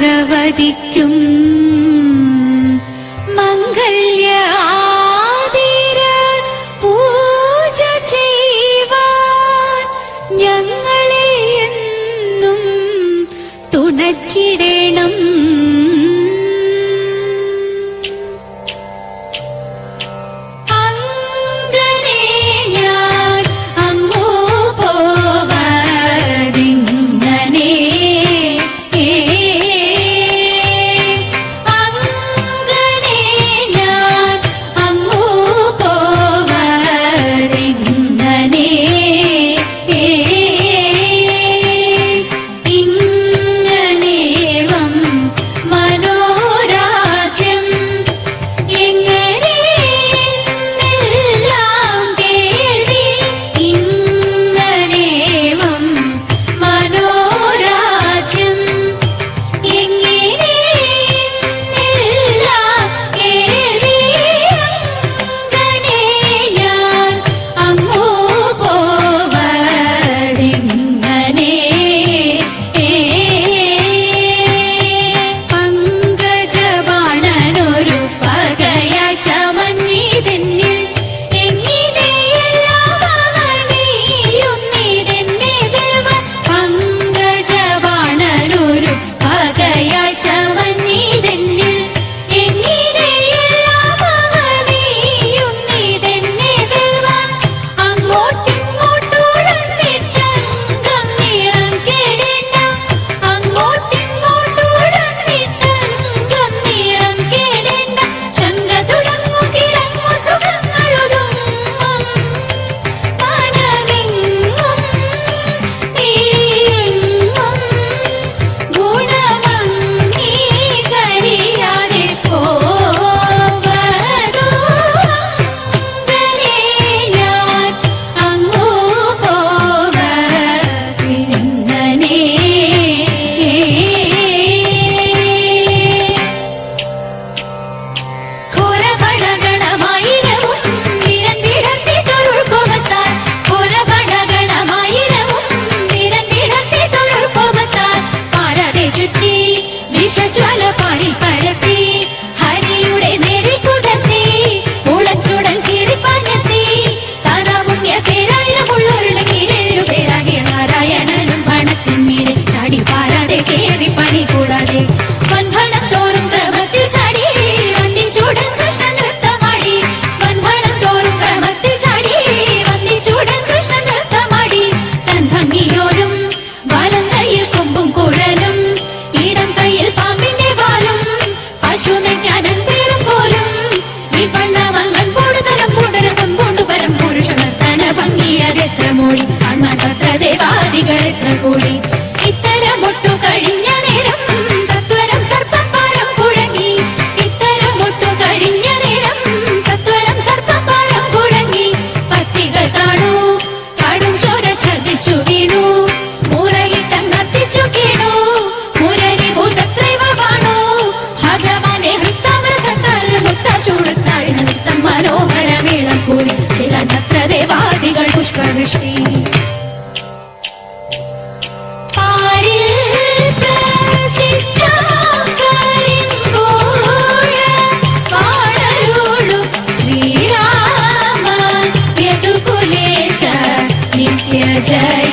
ഭഗവതിക്കും മംഗല്യ ആതിര പൂജ ചെയ്യുവാൻ ഞങ്ങളെ എന്നും തുണച്ചിടേ ഗണിത്ര കൂടി day.